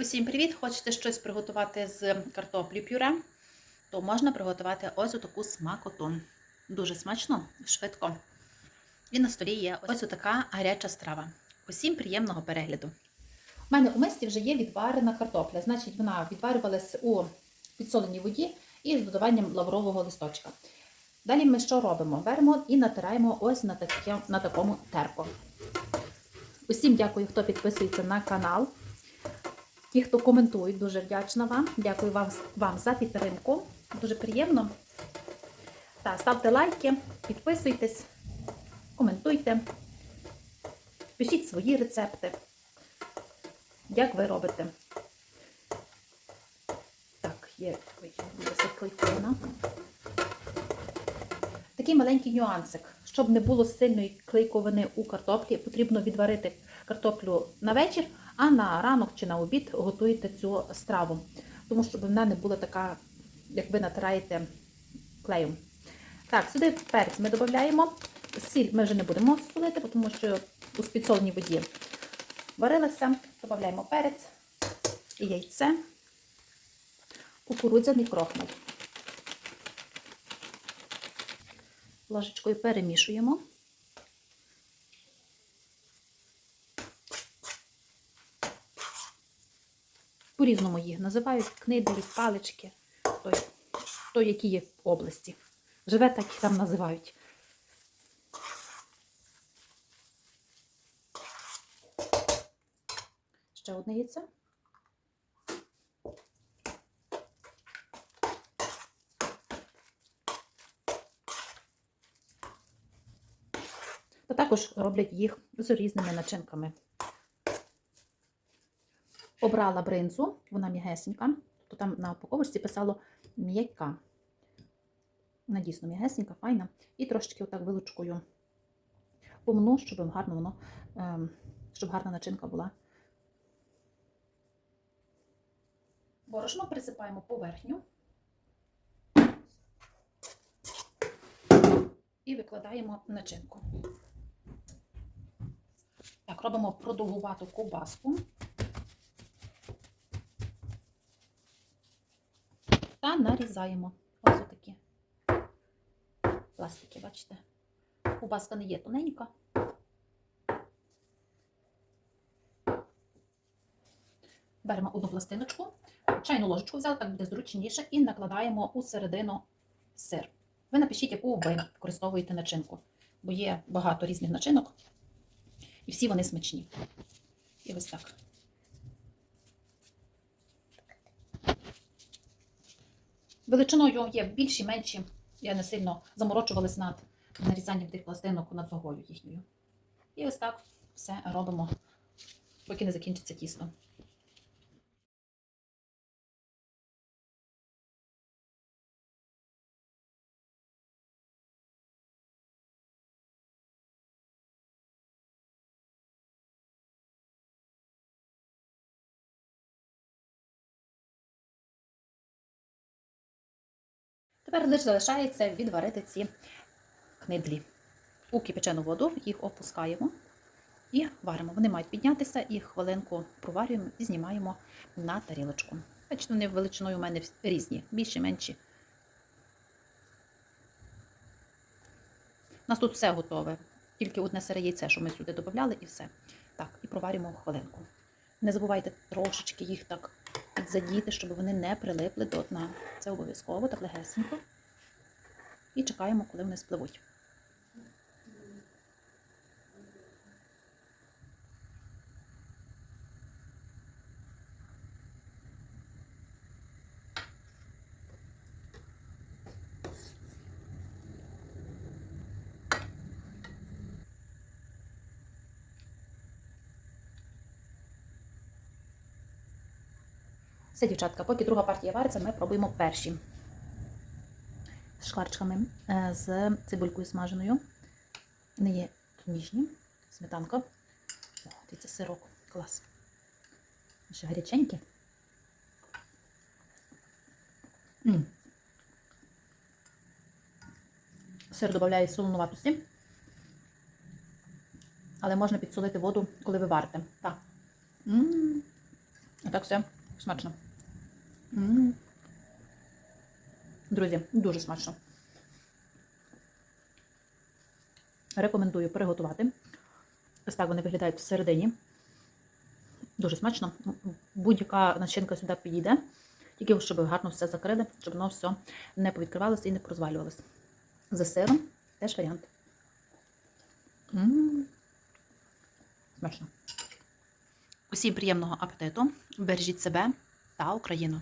Усім привіт! Хочете щось приготувати з картоплі пюре? То можна приготувати ось таку смакоту. Дуже смачно, швидко. І на столі є ось така гаряча страва. Усім приємного перегляду. У мене у мисці вже є відварена картопля. Значить, вона відварювалася у підсоленій воді і з додаванням лаврового листочка. Далі ми що робимо? Беремо і натираємо ось на, таке, на такому терку. Усім дякую, хто підписується на канал. Ті, хто коментують, дуже вдячна вам. Дякую вам, вам за підтримку. Дуже приємно. Та, ставте лайки, підписуйтесь, коментуйте, пишіть свої рецепти. Як ви робите? Так, є клейковина. Такий маленький нюансик. Щоб не було сильної клейковини у картоплі, потрібно відварити картоплю на вечір, а на ранок чи на обід готуєте цю страву. Тому щоб вона не була така, як ви натираєте клеєм. Так, сюди перець ми додаємо. Сіль ми вже не будемо солити, тому що у спідсоленій воді варилася. Додаємо перець і яйце, кукурудзяний крохмаль. Ложечкою перемішуємо. По-різному їх називають книделі, палички, той, той, які є в області. Живе так і там називають. Ще одне яйце. Та також роблять їх з різними начинками. Обрала бринзу, вона м'ягесенька, то там на упаковочці писало м'яка. Вона дійсно м'ягесенька, файна. І трошечки отак вилучкою помну, щоб гарно воно, ем, щоб гарна начинка була. Борошно присипаємо поверхню і викладаємо начинку. Так, робимо продовгувату ковбаску. Та нарізаємо ось такі пластики, бачите? Ковбаска не є тоненька. Беремо одну пластиночку, чайну ложечку взяли, так буде зручніше, і накладаємо у середину сир. Ви напишіть, яку ви використовуєте начинку, бо є багато різних начинок, і всі вони смачні. І ось так. Величиною є більші, менші. Я не сильно заморочувалась над нарізанням тих пластинок над вагою їхньою. І ось так все робимо, поки не закінчиться тісно. Тепер лише залишається відварити ці книдлі. У кипячену воду їх опускаємо і варимо. Вони мають піднятися і хвилинку проварюємо і знімаємо на тарілочку. Бачите, вони величиною у мене різні, більші, менші. У нас тут все готове. Тільки одне сире яйце, що ми сюди додавали, і все. Так, і проварюємо хвилинку. Не забувайте трошечки їх так підзадіти, щоб вони не прилипли до дна. Це обов'язково, так легесенько. І чекаємо, коли вони спливуть. Все, дівчатка, поки друга партія вариться, ми пробуємо перші з шкварчиками е, з цибулькою смаженою. Вони є ніжні, сметанка. О, дивіться, сирок. Клас. Ще гаряченькі. М -м. Сир додає солонуватості, але можна підсолити воду, коли ви варите. Так. М -м так все смачно. М. Друзі, дуже смачно. Рекомендую приготувати. Ось так вони виглядають всередині. Дуже смачно. Будь-яка начинка сюди підійде. Тільки щоб гарно все закрили, щоб воно все не повідкривалося і не прозвалювалося. За сиром теж варіант. М. Смачно. Усім приємного апетиту. Бережіть себе та Україну.